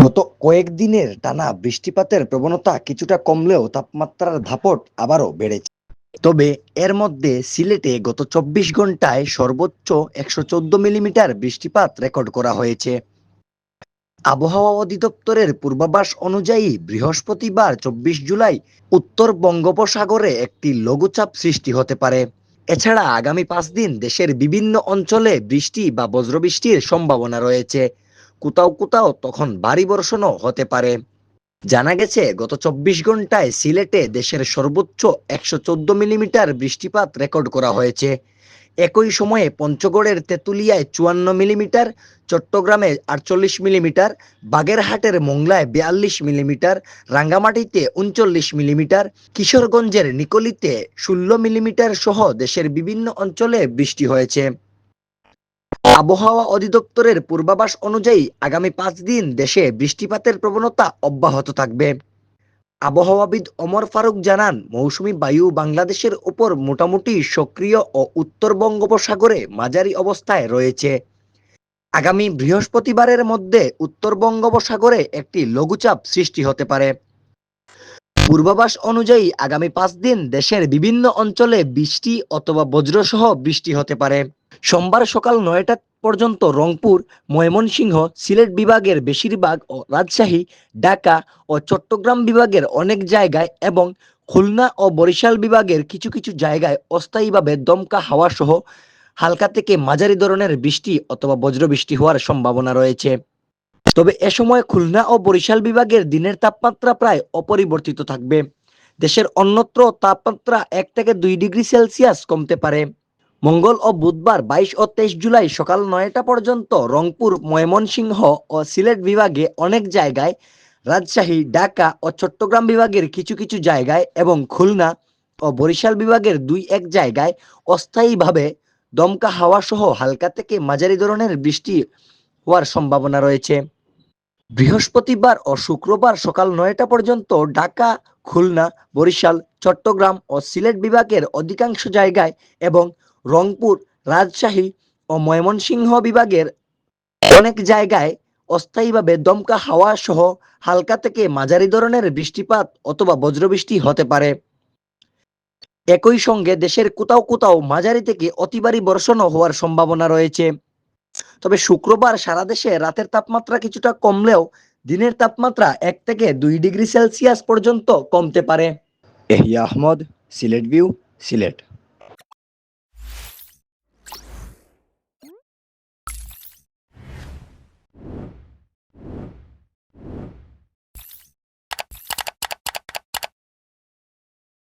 গত কয়েকদিনের টানা বৃষ্টিপাতের প্রবণতা কিছুটা কমলেও তাপমাত্রার ধাপট আবারও বেড়েছে। তবে এর মধ্যে সিলেটে গত চব্বিশ ঘন্টায় সর্বোচ্চ একশো চোদ্দ মিলিমিটার বৃষ্টিপাত রেকর্ড করা হয়েছে। আবহাওয়া অধিদপ্তরের পূর্বাভাস অনুযায়ী বৃহস্পতিবার চব্বিশ জুলাই উত্তর বঙ্গোপসাগরে একটি লঘুচাপ সৃষ্টি হতে পারে। এছাড়া আগামী পাঁচ দিন দেশের বিভিন্ন অঞ্চলে বৃষ্টি বা বজ্রবৃষ্টির সম্ভাবনা রয়েছে। কোথাও কোথাও তখন ভারী বর্ষণও হতে পারে। জানা গেছে, গত চব্বিশ ঘন্টায় সিলেটে দেশের সর্বোচ্চ একশো চোদ্দ মিলিমিটার বৃষ্টিপাত রেকর্ড করা হয়েছে। একই সময়ে পঞ্চগড়ের তেঁতুলিয়ায় চুয়ান্ন মিলিমিটার, চট্টগ্রামে আটচল্লিশ মিলিমিটার, বাগেরহাটের মোংলায় বিয়াল্লিশ মিলিমিটার, রাঙ্গামাটিতে উনচল্লিশ মিলিমিটার, কিশোরগঞ্জের নিকলিতে ষোলো মিলিমিটার সহ দেশের বিভিন্ন অঞ্চলে বৃষ্টি হয়েছে। আবহাওয়া অধিদপ্তরের পূর্বাভাস অনুযায়ী আগামী পাঁচ দিন দেশে বৃষ্টিপাতের প্রবণতা অব্যাহত থাকবে। আবহাওয়াবিদ অমর ফারুক জানান, মৌসুমী বায়ু বাংলাদেশের উপর মোটামুটি সক্রিয় ও উত্তর বঙ্গোপসাগরে মাঝারি অবস্থায় রয়েছে। আগামী বৃহস্পতিবারের মধ্যে উত্তর বঙ্গোপসাগরে একটি লঘুচাপ সৃষ্টি হতে পারে। পূর্বাভাস অনুযায়ী আগামী পাঁচ দিন দেশের বিভিন্ন অঞ্চলে বৃষ্টি অথবা বজ্রসহ বৃষ্টি হতে পারে। সোমবার সকাল নয়টা পর্যন্ত রংপুর, ময়মনসিংহ, সিলেট বিভাগের বেশিরভাগ ও রাজশাহী, ঢাকা ও চট্টগ্রাম বিভাগের অনেক জায়গায় এবং খুলনা ও বরিশাল বিভাগের কিছু কিছু জায়গায় অস্থায়ীভাবে দমকা হাওয়া সহ হালকা থেকে মাঝারি ধরনের বৃষ্টি অথবা বজ্রবৃষ্টি হওয়ার সম্ভাবনা রয়েছে। তবে এ সময় খুলনা ও বরিশাল বিভাগের দিনের তাপমাত্রা প্রায় অপরিবর্তিত থাকবে। দেশের অন্যত্র তাপমাত্রা এক থেকে দুই ডিগ্রি সেলসিয়াস কমতে পারে। মঙ্গল ও বুধবার বাইশ ও তেইশ জুলাই সকাল নয়টা পর্যন্ত রংপুর, ময়মনসিংহ ও সিলেট বিভাগে অনেক জায়গায়, রাজশাহী, ঢাকা ও চট্টগ্রাম বিভাগের কিছু কিছু জায়গায় এবং খুলনা ও বরিশাল বিভাগের দুই এক জায়গায় অস্থায়ীভাবে দমকা হাওয়া সহ হালকা থেকে মাঝারি ধরনের বৃষ্টি হওয়ার সম্ভাবনা রয়েছে। বৃহস্পতিবার ও শুক্রবার সকাল নয়টা পর্যন্ত ঢাকা, খুলনা, বরিশাল, চট্টগ্রাম ও সিলেট বিভাগের অধিকাংশ জায়গায় এবং রংপুর, রাজশাহী ও ময়মনসিংহ বিভাগের অনেক জায়গায় অস্থায়ীভাবে দমকা হাওয়া সহ হালকা থেকে মাঝারি ধরনের বৃষ্টিপাত অথবা বজ্রবৃষ্টি হতে পারে। একই সঙ্গে দেশের কোথাও কোথাও মাঝারি থেকে অতিবারী বর্ষণও হওয়ার সম্ভাবনা রয়েছে। তবে শুক্রবার সারা দেশে রাতের তাপমাত্রা কিছুটা কমলেও দিনের তাপমাত্রা এক থেকে দুই ডিগ্রি সেলসিয়াস পর্যন্ত কমতে পারে। এহিয়া আহমদ, সিলেট ভিউ, সিলেট।